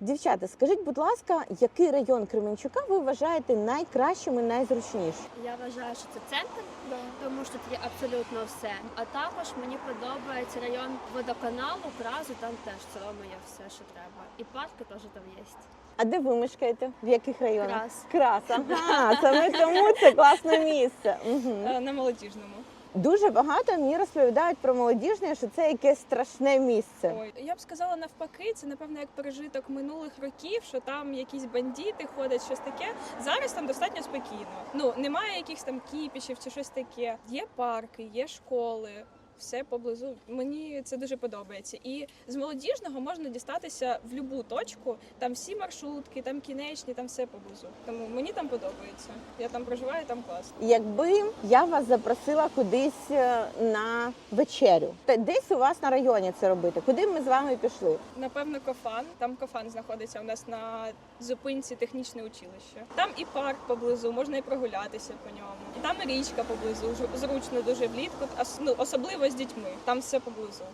Дівчата, скажіть, будь ласка, який район Кременчука ви вважаєте найкращим і найзручнішим? Я вважаю, що це центр, тому що тут є абсолютно все. А також мені подобається район водоканалу, кразу, там теж в цілому є все, що треба. І парки теж там є. А де ви мешкаєте? В яких районах? Крас. Крас. Ага, саме тому це класне місце. Угу. На молодіжному. Дуже багато мені розповідають про молодіжне, що це якесь страшне місце. Ой, я б сказала навпаки, це напевно як пережиток минулих років, що там якісь бандити ходять, щось таке. Зараз там достатньо спокійно. Ну немає якихось там кіпішів чи щось таке. Є парки, є школи. Все поблизу мені це дуже подобається. І з молодіжного можна дістатися в будь-яку точку. Там всі маршрутки, там кінечні, там все поблизу. Тому мені там подобається. Я там проживаю, там класно. Якби я вас запросила кудись е, на вечерю, та десь у вас на районі це робити, куди б ми з вами пішли? Напевно, кофан. Там кофан знаходиться у нас на зупинці технічне училище. Там і парк поблизу, можна і прогулятися по ньому. І там річка поблизу. Зручно дуже влітку, ну, особливо з дітьми. Там все поблизу.